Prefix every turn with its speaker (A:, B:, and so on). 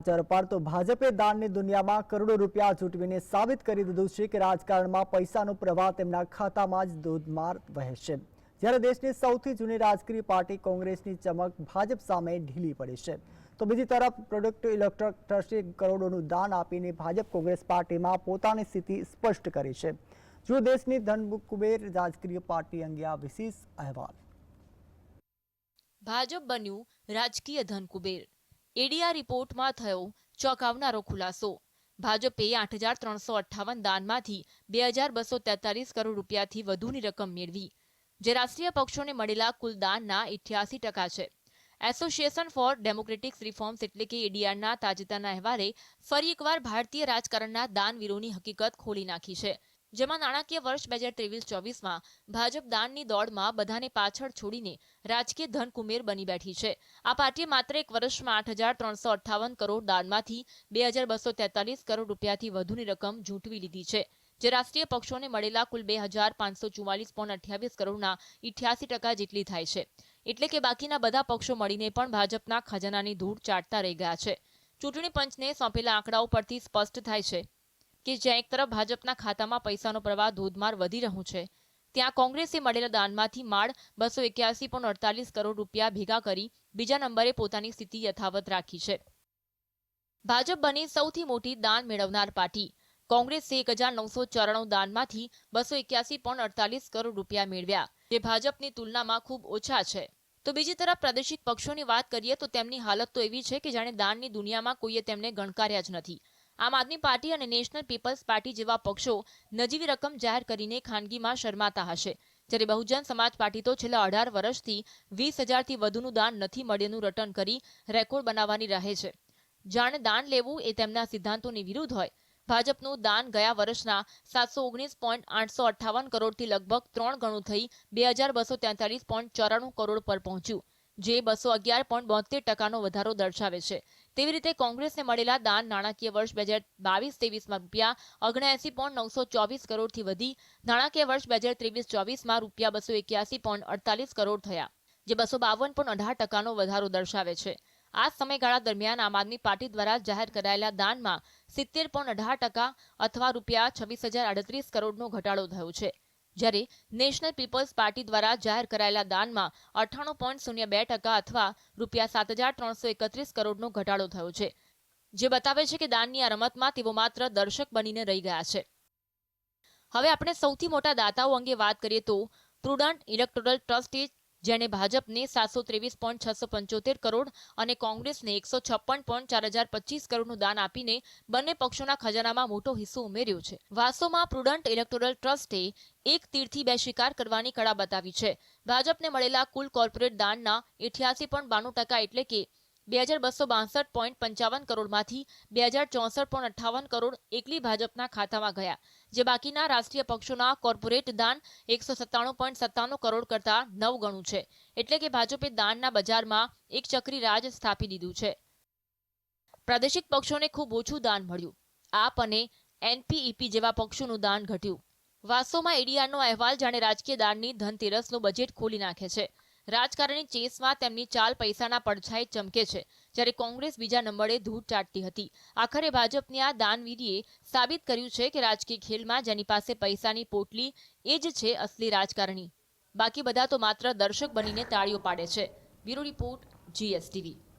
A: સમાચાર તો ભાજપે દાનની દુનિયામાં કરોડો રૂપિયા ચૂંટવીને સાબિત કરી દીધું છે કે રાજકારણમાં પૈસાનો પ્રવાહ તેમના ખાતામાં જ ધોધમાર વહે જ્યારે દેશની સૌથી જૂની રાજકીય પાર્ટી કોંગ્રેસની ચમક ભાજપ સામે ઢીલી પડી છે. તો બીજી તરફ પ્રોડક્ટ ઇલેક્ટ્રોક ટ્રસ્ટે કરોડોનું દાન આપીને ભાજપ કોંગ્રેસ પાર્ટીમાં પોતાની સ્થિતિ સ્પષ્ટ કરી છે. જો દેશની ધન રાજકીય પાર્ટી અંગે આ વિશેષ અહેવાલ.
B: ભાજપ બન્યું રાજકીય ધનકુબેર. એડીઆર રિપોર્ટમાં થયો ચોંકાવનારો ખુલાસો. ભાજપે આઠ હજાર ત્રણસો અઠ્ઠાવન દાનમાંથી બે હજાર બસો તેતાલીસ કરોડ રૂપિયાથી વધુની રકમ મેળવી. જે રાષ્ટ્રીય પક્ષોને મળેલા કુલ દાનના ઇઠ્યાસી ટકા છે. એસોસિએશન ફોર ડેમોક્રેટિક્સ રિફોર્મ્સ એટલે કે એડીઆરના તાજેતરના અહેવાલે ફરી એકવાર ભારતીય રાજકારણના દાનવીરોની હકીકત ખોલી નાખી છે. જેમાં નાણાકીય વર્ષ બે હજાર ત્રેવીસ ચોવીસમાં ભાજપ દાનની દોડમાં બધાને પાછળ છોડીને રાજકીય ધનકુમેર બની બેઠી છે. આ પાર્ટીએ માત્ર એક વર્ષમાં આઠ હજાર ત્રણસો અઠ્ઠાવન કરોડ દાનમાંથી બે હજાર બસો તેતાલીસ કરોડ રૂપિયાથી વધુની રકમ ઝૂંટવી લીધી છે, જે રાષ્ટ્રીય પક્ષોને મળેલા કુલ બે હજાર પાંચસો ચુમ્માલીસ પોઈન્ટ અઠ્યાવીસ કરોડના ઇઠ્યાસી ટકા જેટલી થાય છે. એટલે કે બાકીના બધા પક્ષો મળીને પણ ભાજપના ખજાનાની ધૂળ ચાટતા રહી ગયા છે. ચૂંટણી પંચને સોંપેલા આંકડાઓ પરથી સ્પષ્ટ થાય છે કે જ્યાં એક તરફ ભાજપના ખાતામાં પૈસાનો પ્રવાહ ધોધમાર વધી રહ્યો છે, ત્યાં કોંગ્રેસે મળેલા દાનમાંથી માળ બસો એક્યાસી પોઈન્ટ અડતાલીસ કરોડ રૂપિયા ભેગા કરી બીજા નંબરે પોતાની સ્થિતિ યથાવત રાખી છે. ભાજપ બની સૌથી મોટી દાન મેળવનાર પાર્ટી. કોંગ્રેસે એક હજાર નવસો ચોરાણું દાનમાંથી બસો એક્યાસી પોઈન્ટ અડતાલીસ કરોડ રૂપિયા મેળવ્યા, જે ભાજપની તુલનામાં ખૂબ ઓછા છે. તો બીજી તરફ પ્રાદેશિક પક્ષોની વાત કરીએ તો તેમની હાલત તો એવી છે કે જાણે દાનની દુનિયામાં કોઈએ તેમને ગણકાર્યા જ નથી. આમ આદમી પાર્ટી અને નેશનલ પીપલ્સ પાર્ટી જેવા પક્ષો નજીવી રકમ જાહેર કરીને ખાનગીમાં શરમાતા હશે. જ્યારે બહુજન સમાજ પાર્ટી તો છેલ્લા અઢાર વર્ષથી વીસ હજારથી વધુનું દાન નથી મળ્યાનું રટન કરી રેકોર્ડ બનાવવાની રહે છે. જાણે દાન લેવું એ તેમના સિદ્ધાંતોની વિરુદ્ધ હોય. ભાજપનું દાન ગયા વર્ષના સાતસો ઓગણીસ પોઈન્ટ આઠસો અઠ્ઠાવન કરોડથી લગભગ ત્રણ ગણું થઈ બે હજાર બસો તેતાલીસ પોઈન્ટ ચોરાણું કરોડ પર પહોંચ્યું, જે બસો અગિયાર પોઈન્ટ બોતેર ટકાનો વધારો દર્શાવે છે. તેવી રીતે કોંગ્રેસને મળેલા દાન નાણાકીય વર્ષ બે હજાર બાવીસ ત્રેવીસમાં રૂપિયા ઓગણએસી પોઈન્ટ નવસો ચોવીસ કરોડથી વધી, નાણાકીય વર્ષ બે હજાર ત્રેવીસ ચોવીસમાં રૂપિયા બસો એક્યાસી પોઈન્ટ અડતાલીસ કરોડ થયા, જે બસો બાવન પોઈન્ટ અઢાર ટકાનો વધારો દર્શાવે છે. આ સમયગાળા દરમિયાન આમ આદમી પાર્ટી દ્વારા જાહેર કરાયેલા દાનમાં સિત્તેર પોઈન્ટ અઢાર ટકા અથવા રૂપિયા છવ્વીસ હજાર આડત્રીસ કરોડનો ઘટાડો થયો છે. જ્યારે નેશનલ પીપલ્સ પાર્ટી દ્વારા જાહેર કરાયેલા દાનમાં અઠ્ઠાણું પોઈન્ટ શૂન્ય બે ટકા અથવા રૂપિયા સાત હજાર ત્રણસો એકત્રીસ કરોડનો ઘટાડો થયો છે, જે બતાવે છે કે દાનની આ રમતમાં તેઓ માત્ર દર્શક બનીને રહી ગયા છે. હવે આપણે સૌથી મોટા દાતાઓ અંગે વાત કરીએ તો પ્રુડન્ટ ઇલેક્ટોરલ ટ્રસ્ટે જેણે ભાજપને સાતસો ત્રેવીસ પોઈન્ટ છસો પંચોતેર કરોડ અને કોંગ્રેસને એકસો છપ્પન પોઈન્ટ ચાર હજાર પચીસ કરોડનું દાન આપીને બંને પક્ષોના ખજાનામાં મોટો હિસ્સો ઉમેર્યો છે. વાસ્તવમાં પ્રુડન્ટ ઇલેક્ટોરલ ટ્રસ્ટે એક તીરથી બે શિકાર કરવાની કળા બતાવી છે. ભાજપને મળેલા કુલ કોર્પોરેટ દાનના ઇઠ્યાસી પોઈન્ટ બાણું ટકા એટલે કે બે હજાર બસો બાસઠ પોઈન્ટ પંચાવન કરોડમાંથી બે હજાર ચોસઠ પોઈન્ટ અઠાવન કરોડ એકલી ભાજપના ખાતામાં ગયા, જે બાકીના રાષ્ટ્રીય પક્ષોના કોર્પોરેટ દાન એકસો સત્તાણું પોઈન્ટ સત્તાણું કરોડ કરતાં નવ ગણું છે. એટલે કે ભાજપે દાનના બજારમાં એક ચક્રી રાજ સ્થાપી દીધું છે. પ્રાદેશિક પક્ષોને ખૂબ ઓછું દાન મળ્યું. આપ અને એનપીઈપી જેવા પક્ષોનું દાન ઘટ્યું. વાસ્તવમાં એડીઆરનો અહેવાલ જાણે રાજકીય દાનની ધનતેરસનું બજેટ ખોલી નાખે છે. રાજકારણી ચેસમાં તેમની ચાલ પૈસાના પડછાએ ચમકે છે. જ્યારે કોંગ્રેસ બીજા નંબરે ધૂળ ચાટતી હતી. આખરે ભાજપની આ દાનવીરીએ સાબિત કર્યું છે કે રાજકીય ખેલમાં જેની પાસે પૈસાની પોટલી એ જ છે અસલી રાજકારણી. બાકી બધા તો માત્ર દર્શક બનીને તાળીઓ પાડે છે. Bureau report, GSTV.